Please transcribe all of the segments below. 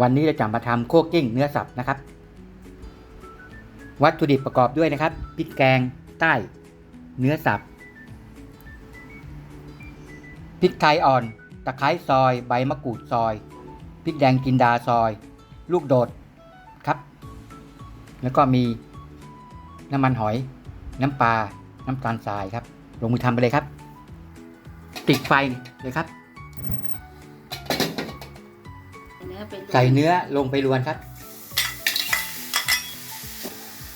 วันนี้เราจะมาทำโคกกิ้งเนื้อสับนะครับ วัตถุดิบประกอบด้วยนะครับพริกแกงใต้ เนื้อสับพริกไทยอ่อน ตะไคร้ซอย ใบมะกรูดซอยพริกแดงกินดาซอย ลูกโดดครับ แล้วก็มีน้ำมันหอย น้ำปลาน้ำตาลทรายครับ ลงมือทำไปเลยครับ ติดไฟเลยครับ นื้อไปใส่เนื้อลงไปรวนครับ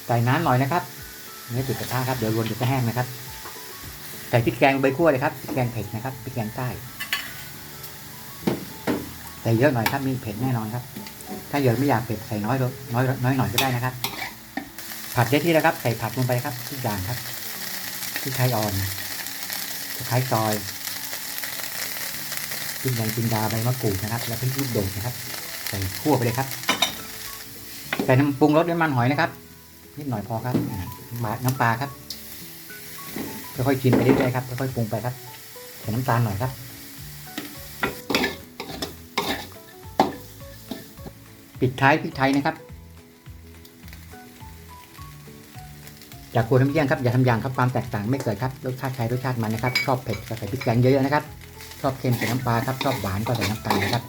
ใส่น้ำหน่อยนะครับ เนื้อติดกระทะครับเดี๋ยวรวนเดี๋ยวจะแห้งนะครับ ใส่พริกแกงใบคั่วเลยครับพริกแกงเผ็ดนะครับพริกแกงใต้ใส่เยอะหน่อยครับมีเผ็ดแน่นอนครับ ถ้าเยอะไม่อยากเผ็ดใส่น้อยลงน้อยน้อยหน่อยก็ได้นะครับ ผัดได้ที่แล้วครับ ใส่ผักลงไปครับทุกอย่างครับพริกไทยอ่อนตะไคร้ซอย พริกแดงจินดาใบมะกรูดนะครับ แล้วพริกลูกโดดนะครับ ใส่คั่วไปเลยครับ ใส่น้ำปรุงรสน้ำมันหอยนะครับ นิดหน่อยพอครับอ่าน้ำปลาครับค่อยๆชิมไปเรื่อยๆครับค่อยๆปรุงไปครับใส่น้ำตาลหน่อยครับ ปิดท้ายพริกไทยนะครับจากครัวทำเยี่ยงครับอย่าทำอย่างครับความแตกต่างไม่เกิดครับรสชาติใครรสชาติมันนะครับชอบเผ็ดก็ใส่พริกแกงเยอะๆนะครับ ชอบเค็มใส่น้ำปลาครับ ชอบหวานก็ใส่น้ำตาลนะครับ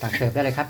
ตักเสิร์ฟได้เลยครับ